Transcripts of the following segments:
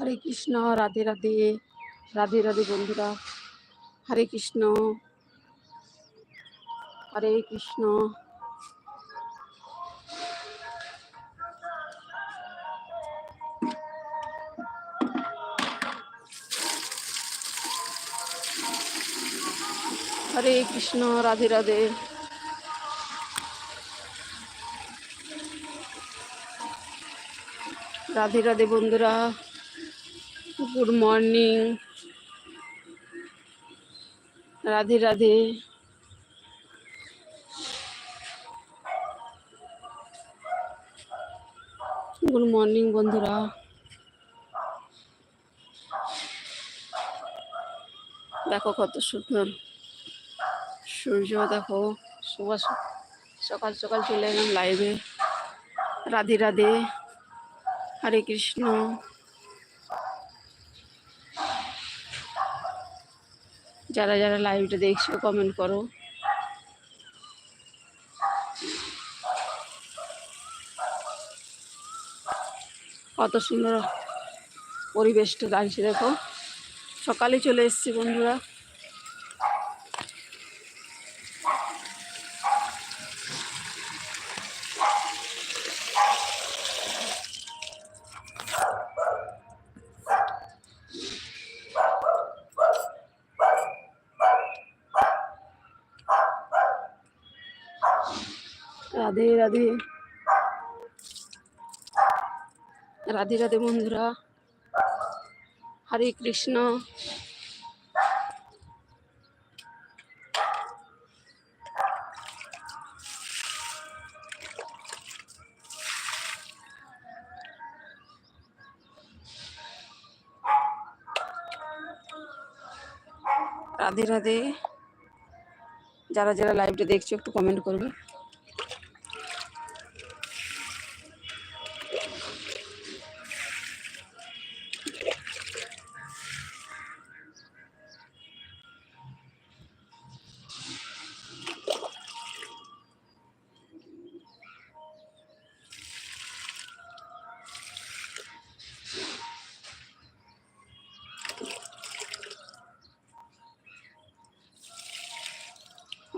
হরে কৃষ্ণ, রাধে রাধে রাধে রাধে বন্ধুরা। হরে কৃষ্ণ হরে কৃষ্ণ। হরে কৃষ্ণ, রাধে রাধে। রাধে রাধে বন্ধুরা। Good morning. Radhe Radhe. Good morning, বন্ধুরা। দেখো কত সুন্দর সূর্য, দেখো। সুবাস সকাল সকাল চলে এলাম লাইভে রাধে রাধে। হরে কৃষ্ণ। যারা যারা লাইভটা দেখছ কমেন্ট করো। কত সুন্দর পরিবেশটা দাঁড়িয়েছে দেখো। সকালে চলে এসছি বন্ধুরা রাধে রাধে রাধে রাধে বন্ধুরা। হরে কৃষ্ণ। রাধে রাধে। যারা যারা লাইভটা দেখছ একটু কমেন্ট করবে।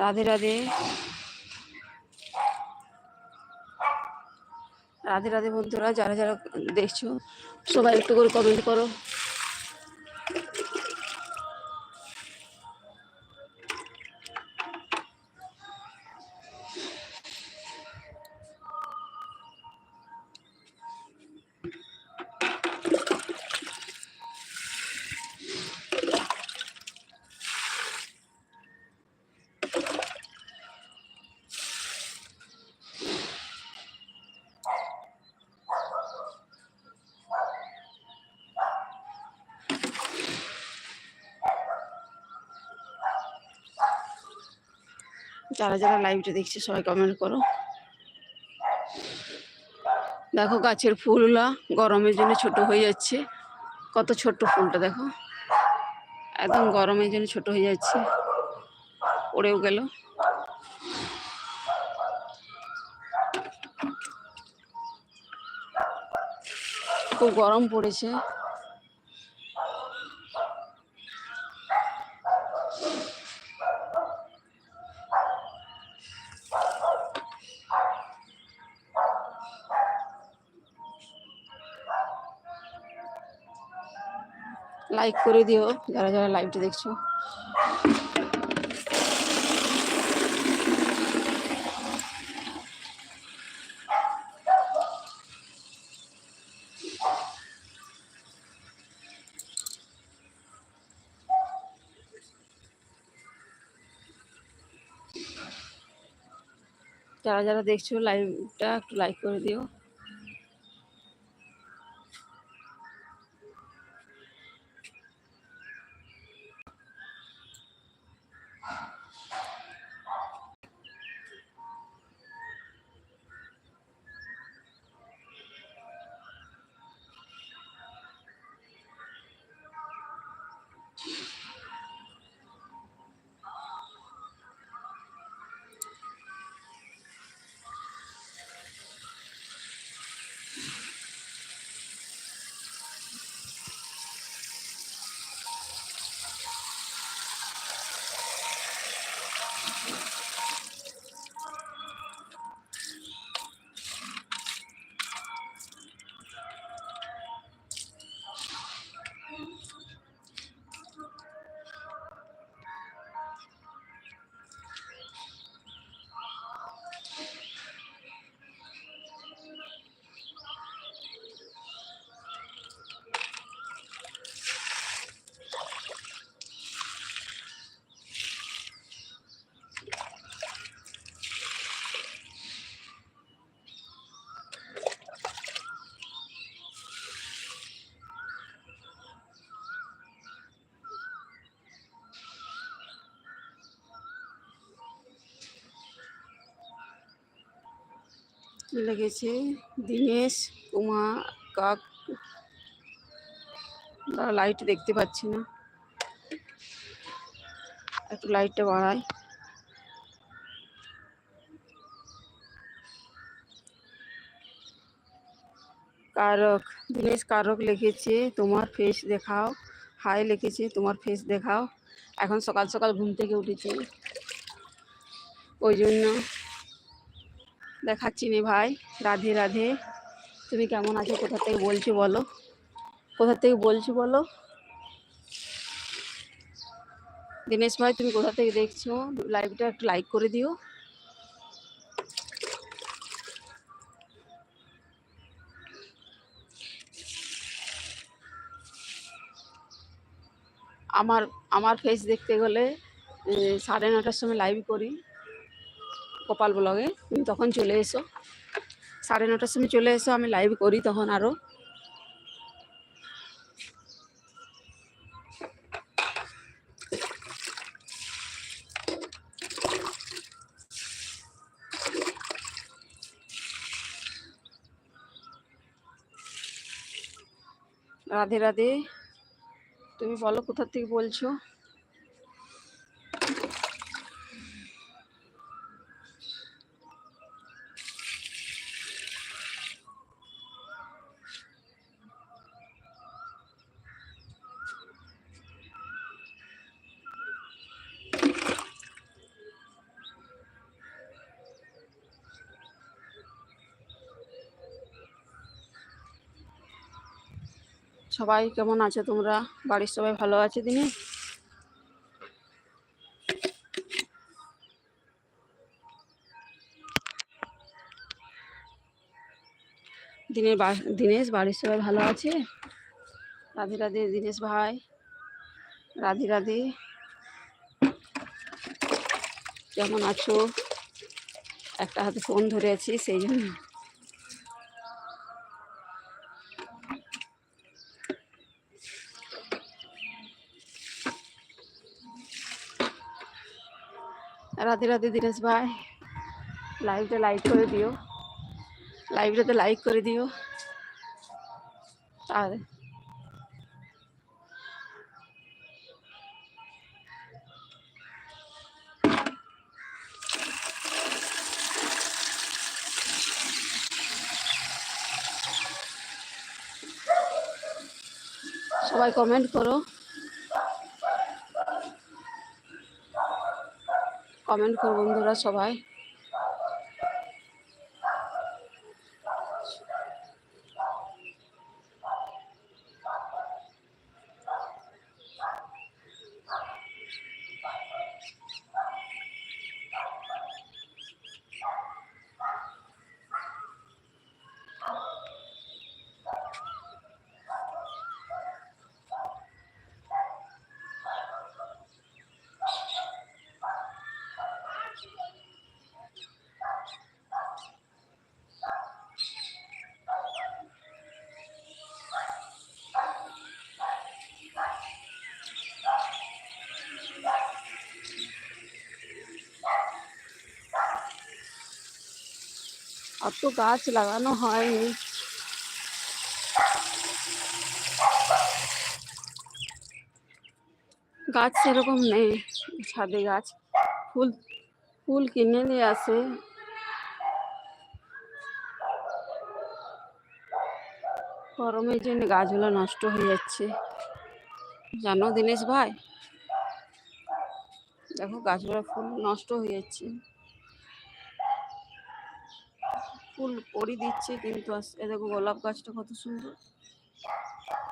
রাধে রাধে। রাধে রাধে বন্ধুরা যারা যারা দেখছ সবাই একটু করে কমেন্ট করো। যারা যারা লাইভটা দেখছে, সবাই কমেন্ট করো। দেখো গাছের ফুলগুলা গরমের জন্য ছোট হয়ে যাচ্ছে। কত ছোট্ট ফুলটা দেখো। একদম গরমের জন্য ছোট হয়ে যাচ্ছে। পড়েও গেল। খুব গরম পড়েছে। লাইক করে দিও, যারা যারা লাইভটা দেখছ। যারা যারা দেখছ লাইভটা একটু লাইক করে দিও। লিখেছে দীনেশ কুমার কাক লাইট দেখতে পাচ্ছি না। একটু লাইটটা বাড়াই। কারক, দিনেশ, কারক লিখেছে তোমার ফেস দেখাও। হাই লিখেছে তোমার ফেস দেখাও। এখন সকাল সকাল ঘুম থেকে উঠেছি। ওই জন্য দেখাচ্ছি নে ভাই। রাধে রাধে। তুমি কেমন আছো? কোথা থেকে বলছো বলো। কোথা থেকে বলছো বলো? দিনেশ ভাই, তুমি কোথা থেকে দেখছ? লাইভটা একটু লাইক করে দিও। আমার আমার ফেস দেখতে গেলে সাড়ে নটার সময় লাইভ করি। কপাল ব্লগে। তুমি তখন চলে এসো। সাড়ে নটার সময় চলে এসো, আমি লাইভ করি তখন আরও রাধে রাধে। তুমি বলো কোথার থেকে বলছো? সবাই কেমন আছো তোমরা? বাড়ির সবাই ভালো আছে দিনে? দিনের দিনেশ, বাড়ির সবাই ভালো আছে? রাধে রাধে, দিনেশ ভাই। রাধে রাধে। কেমন আছো? একটা হাতে ফোন ধরে আছি সেই জন্য। রাধে রাধে দিনেশ ভাই। লাইভটা লাইক করে দিও। লাইভটাতে লাইক করে দিও। আর সবাই কমেন্ট করো। কমেন্ট করো বন্ধুরা সবাই। আর তো গাছ লাগানো হয়নি। গাছ সেরকম নেই, ছাদে গাছ। ফুল ফুল কিনে নিয়ে আসে। গরমের জন্য গাছগুলো নষ্ট হয়ে যাচ্ছে। জানো দিনেশ ভাই? দেখো গাছগুলো ফুল নষ্ট হয়ে যাচ্ছে। ফুল পরি দিচ্ছে, কিন্তু এ দেখো গোলাপ গাছটা কত সুন্দর।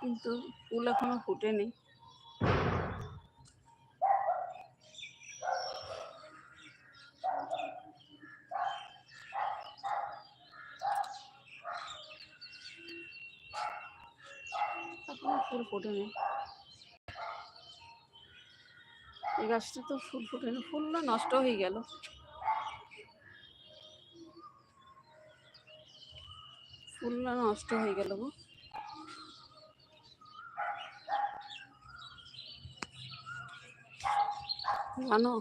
কিন্তু ফুল এখনও ফুটেনি। এখনও ফুল ফোটেনি। এই গাছটা তো ফুল ফোটেনি। ফুলটা নষ্ট হয়ে গেল। ফুলটা নষ্ট হয়ে গেল জানো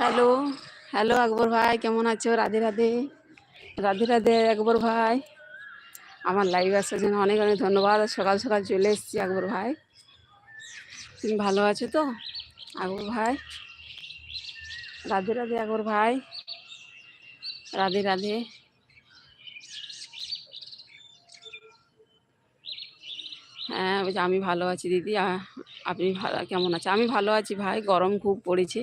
হ্যালো হ্যালো আকবর ভাই, কেমন আছো? রাধে রাধে। রাধে রাধে আকবর ভাই। আমার লাইভ আসার জন্য অনেক অনেক ধন্যবাদ। সকাল সকাল চলে এসেছি আকবর ভাই। তুমি ভালো আছো তো? আকবর ভাই। রাধে রাধে আকবর ভাই। রাধে রাধে। হ্যাঁ আমি ভালো আছি দিদি। আপনি ভালো কেমন আছে আমি ভালো আছি ভাই। গরম খুব পড়েছে।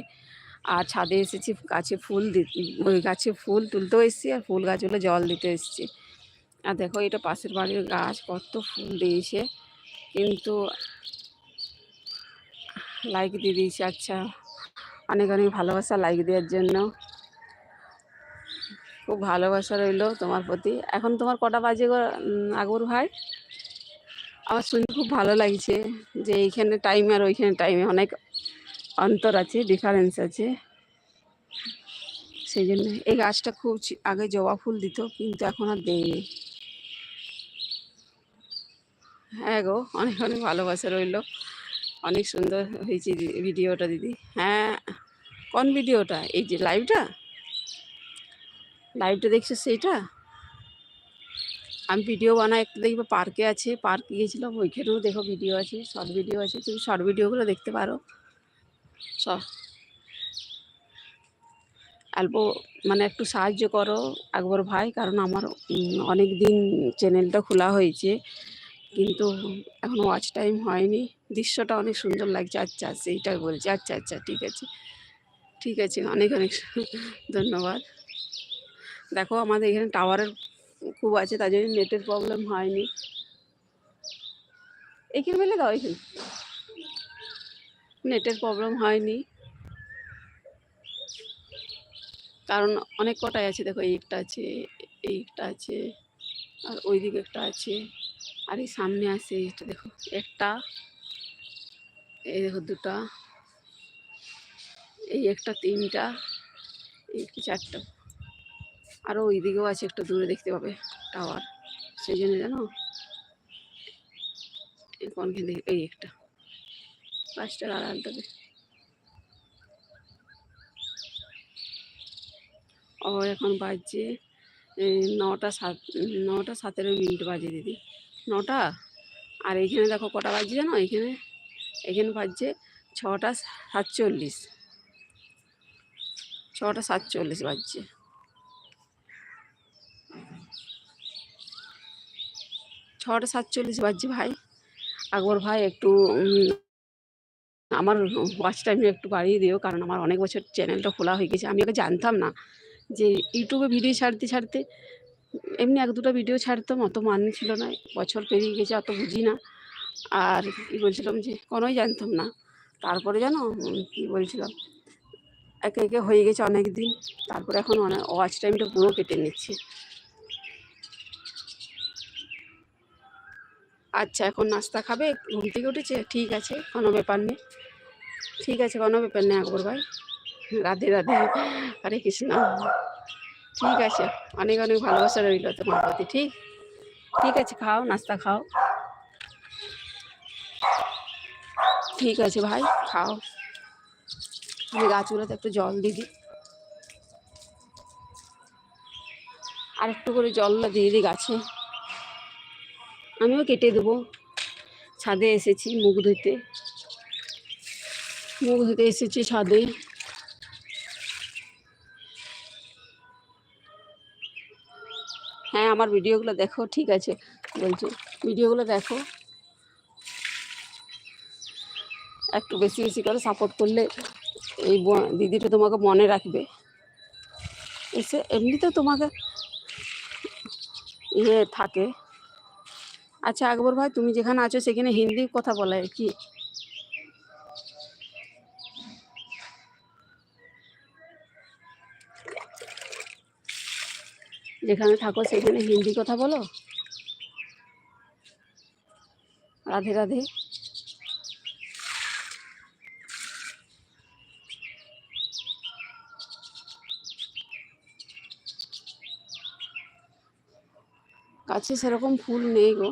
আর ছাদে এসেছি, গাছে ফুল দি- ওই গাছে ফুল তুলতেও এসেছি আর ফুল গাছগুলো জল দিতে এসেছি। আর দেখো এটা পাশের বাড়ির গাছ, কত ফুল দিয়েছে। কিন্তু লাইক দিয়ে দিয়েছে আচ্ছা। অনেক অনেক ভালোবাসা লাইক দেওয়ার জন্য। খুব ভালোবাসা রইল তোমার প্রতি। এখন তোমার কটা বাজে আকবর ভাই? আমার শুনে খুব ভালো লাগছে যে এইখানে টাইম আর ওইখানে টাইমে অনেক অন্তর আছে ডিফারেন্স আছে। সেই জন্য। এই গাছটা খুব আগে জবা ফুল দিত, কিন্তু এখন আর দেয়নি। হ্যাঁ গো, অনেক অনেক ভালোবাসা রইল। অনেক সুন্দর হয়েছে ভিডিওটা দিদি। হ্যাঁ কোন ভিডিওটা? এই যে লাইভটা লাইভটা দেখছ সেইটা? আমি ভিডিও বানাই, একটু দেখবে পার্কে আছে পার্কে গেছিলাম ওইখানেও দেখো ভিডিও আছে শর্ট ভিডিও আছে। তুমি শর্ট ভিডিওগুলো দেখতে পারো। সব অল্প মানে একটু সাহায্য করো, আকবর ভাই, কারণ আমার অনেক দিন চ্যানেলটা খোলা হয়েছে, কিন্তু এখন ওয়াচ টাইম হয়নি। দৃশ্যটা অনেক সুন্দর লাগছে। আচ্ছা আচ্ছা সেইটাই বলছি। আচ্ছা আচ্ছা ঠিক আছে। ঠিক আছে, অনেক অনেক ধন্যবাদ। দেখো, আমাদের এখানে টাওয়ারের খুব আছে, তার জন্য নেটের প্রবলেম হয়নি। এইখানে মেলে দাও এখানে নেটের প্রবলেম হয়নি। কারণ অনেক কটাই আছে, দেখো এই একটা আছে এই একটা আছে, আর ওই দিকে একটা আছে, আর এই সামনে আছে এইটা, দেখো একটা, এই দেখো দুটা, এই একটা তিনটা, এই একটা চারটা আরও ওই দিকেও আছে একটু দূরে দেখতে পাবে, টাওয়ার, সেই জন্য জানো? কোনখানে এই একটা। পাঁচটার আড়ালটাতে ও, এখন বাজছে নটা সাত, নটা সতেরো মিনিট বাজে দিদি। নটা? আর এইখানে দেখো কটা বাজছে জানো? এইখানে এখানে বাজছে ছটা সাতচল্লিশ। ছটা সাতচল্লিশ বাজছে। ছটা সাতচল্লিশ বাজছে ভাই। আকবর ভাই একটু আমার ওয়াচ টাইম একটু বাড়িয়ে দিও, কারণ আমার অনেক বছর চ্যানেলটা খোলা হয়ে গেছে। আমি ওকে জানতাম না যে ইউটিউবে ভিডিও ছাড়তে ছাড়তে এমনি এক দুটো ভিডিও ছাড়তাম, অত মানে ছিল না, বছর পেরিয়ে গেছে, অত বুঝি না। আর কি বলছিলাম যে, কোনোই জানতাম না। তারপরে জানো কি বলছিলাম, একে একে হয়ে গেছে অনেক দিন তারপরে এখন অনেক ওয়াচ টাইমটা পুরো কেটে নিচ্ছে। আচ্ছা এখন নাস্তা খাবে? ঘুম থেকে উঠেছে? ঠিক আছে, কোনো ব্যাপার নেই। ঠিক আছে, কোনো ব্যাপার নেই, আকবর ভাই। রাধে রাধে। হরে কৃষ্ণ। ঠিক আছে, অনেক অনেক ভালোবাসা রইল তোমার প্রতি, ঠিক? ঠিক আছে, খাও, নাস্তা খাও। ঠিক আছে ভাই, খাও। আমি গাছগুলোতে একটু জল দিয়ে দিই। আর একটু করে জলটা দিয়ে দিই গাছে। আমিও কেটে দেবো। ছাদে এসেছি মুখ ধুতে মুখ ধুতে এসেছি ছাদে। হ্যাঁ আমার ভিডিওগুলো দেখো, ঠিক আছে। বলছি, ভিডিওগুলো দেখো। একটু বেশি বেশি করে সাপোর্ট করলে এই দিদিটা তোমাকে মনে রাখবে। এসে এমনিতেও তোমাকে ইয়ে থাকে। আচ্ছা আকবর ভাই, তুমি যেখানে আছো সেখানে হিন্দি কথা বলা, কি? যেখানে থাকো সেখানে হিন্দি কথা বলো। রাধে রাধে। কাছে সেরকম ফুল নেই গো।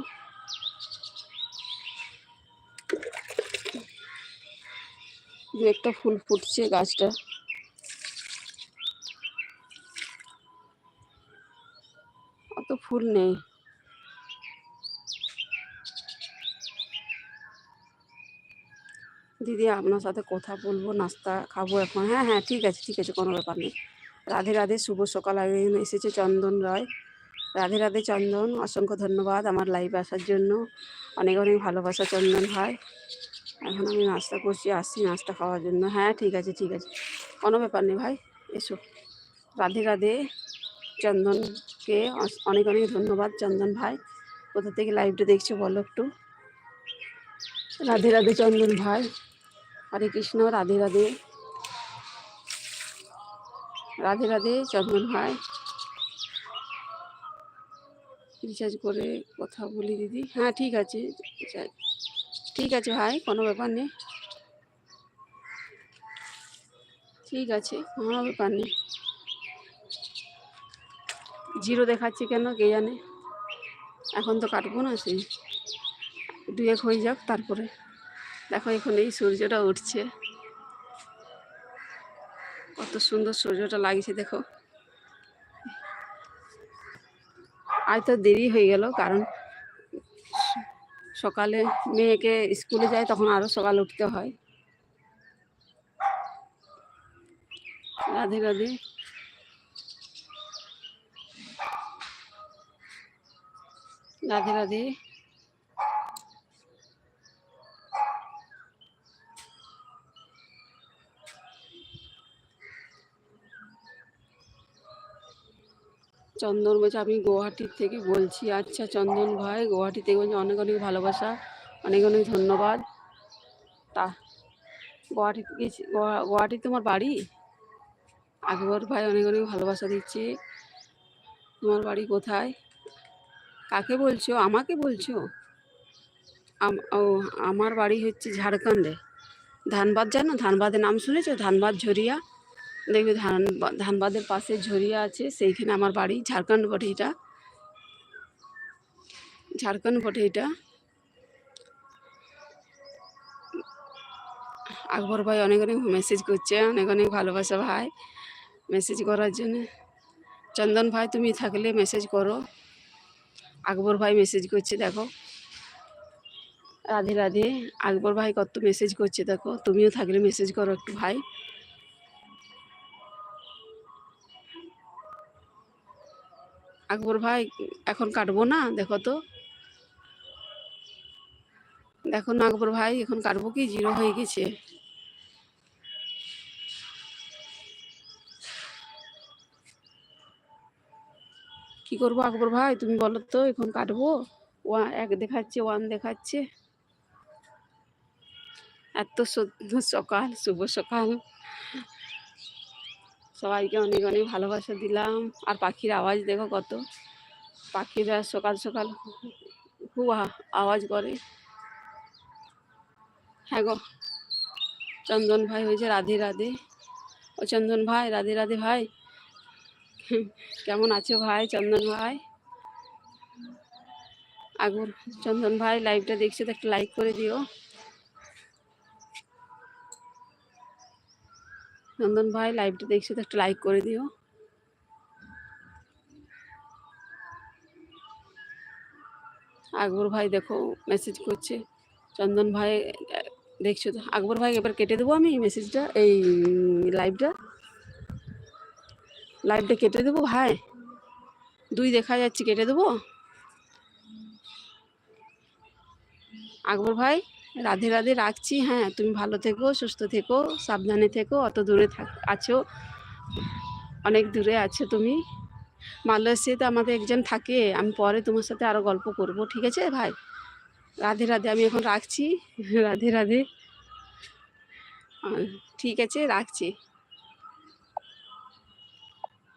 দু একটা ফুল ফুটছে গাছটা। অত ফুল নেই। দিদি, আপনার সাথে কথা বলব, নাস্তা খাব এখন। হ্যাঁ হ্যাঁ ঠিক আছে ঠিক আছে, কোনো ব্যাপার নেই। রাধে রাধে, শুভ সকাল। আগে এসেছে চন্দন রায়। রাধে রাধে চন্দন, অসংখ্য ধন্যবাদ আমার লাইভে আসার জন্য। অনেক অনেক ভালোবাসা চন্দন হয় এখন আমি নাস্তা করছি, আসছি নাস্তা খাওয়ার জন্য। হ্যাঁ ঠিক আছে ঠিক আছে। কোনো ব্যাপার নেই ভাই, এসো। রাধে রাধে চন্দনকে অনেক অনেক ধন্যবাদ, চন্দন ভাই। কোথা থেকে লাইভটা দেখছ বলো একটু? রাধে রাধে চন্দন ভাই। হরে কৃষ্ণ, রাধে রাধে। রাধে রাধে চন্দন ভাই। রিচার্জ করে কথা বলি দিদি। হ্যাঁ ঠিক আছে ঠিক আছে ভাই, কোনো ব্যাপার নেই। ঠিক আছে, কোনো ব্যাপার নেই। জিরো দেখাচ্ছে কেন, কে জানে? এখন তো কাটবো না সে। দু এক হয়ে যাক তারপরে। দেখো এখন এই সূর্যটা উঠছে। কত সুন্দর সূর্যটা লাগছে, দেখো। আজ তো দেরি হয়ে গেল, কারণ সকালে মেয়েকে স্কুলে যায় তখন আরও সকাল উঠতে হয়। রাধে রাধে। রাধে রাধে। চন্দন বলছে, আমি গুয়াহাটির থেকে বলছি। আচ্ছা চন্দন ভাই, গুয়াহাটি থেকে বলছি, অনেক অনেক ভালোবাসা, অনেক অনেক ধন্যবাদ। তা, গুয়াহাটি গেছি, গুয়া- গুয়াহাটি তোমার বাড়ি? আকবর ভাই অনেক অনেক ভালোবাসা দিচ্ছি। তোমার বাড়ি কোথায়? কাকে বলছো? আমাকে বলছো? ও, আমার বাড়ি হচ্ছে ঝাড়খণ্ডে। ধানবাদ জানো? ধানবাদের নাম শুনেছো? ধানবাদ ঝরিয়া? দেখবে ধান ধানবাদের পাশে ঝরিয়া আছে, সেইখানে আমার বাড়ি, ঝাড়খণ্ড বটে এটা ঝাড়খণ্ড বটে এটা আকবর ভাই অনেক অনেক মেসেজ করছে, অনেক অনেক ভালোবাসা ভাই। মেসেজ করার জন্য। চন্দন ভাই, তুমি থাকলে মেসেজ করো। আকবর ভাই মেসেজ করছে, দেখো। রাধে রাধে। আকবর ভাই কত মেসেজ করছে, দেখো। তুমিও থাকলে মেসেজ করো একটু ভাই। আকবর ভাই, এখন কাটবো না, দেখো তো। দেখো না আকবর ভাই, এখন কাটবো কি? জিরো হয়ে গেছে। কি করব আকবর ভাই? তুমি বলো তো, এখন কাটবো? ওয়ান এক দেখাচ্ছে, ওয়ান দেখাচ্ছে। এত সকাল, শুভ সকাল। সবাইকে অনেক অনেক ভালোবাসা দিলাম। আর পাখির আওয়াজ দেখো কত। পাখিরা সকাল সকাল খুব আওয়াজ করে। হ্যাঁ গো, চন্দন ভাই হয়েছে রাধে রাধে। ও চন্দন ভাই, রাধে রাধে ভাই। কেমন আছো ভাই, চন্দন ভাই? আগর চন্দন ভাই লাইভটা দেখছ তো একটা লাইক করে দিও। চন্দন ভাই লাইভটা দেখছ, তো একটা লাইক করে দিও। আকবর ভাই দেখো মেসেজ করছে। চন্দন ভাই, দেখছ তো? আকবর ভাই, এবার কেটে দেবো আমি মেসেজটা এই লাইভটা লাইভটা কেটে দেবো ভাই। দুই দেখা যাচ্ছে, কেটে দেবো। আকবর ভাই রাধে রাধে রাখছি। হ্যাঁ তুমি ভালো থেকো, সুস্থ থেকো, সাবধানে থেকো, অত দূরে থাক, আছো। অনেক দূরে আছো তুমি। মালয়েশিয়াতে আমাদের একজন থাকে, আমি পরে তোমার সাথে আরও গল্প করব, ঠিক আছে ভাই? রাধে রাধে, আমি এখন রাখছি। রাধে রাধে। ঠিক আছে, রাখছি।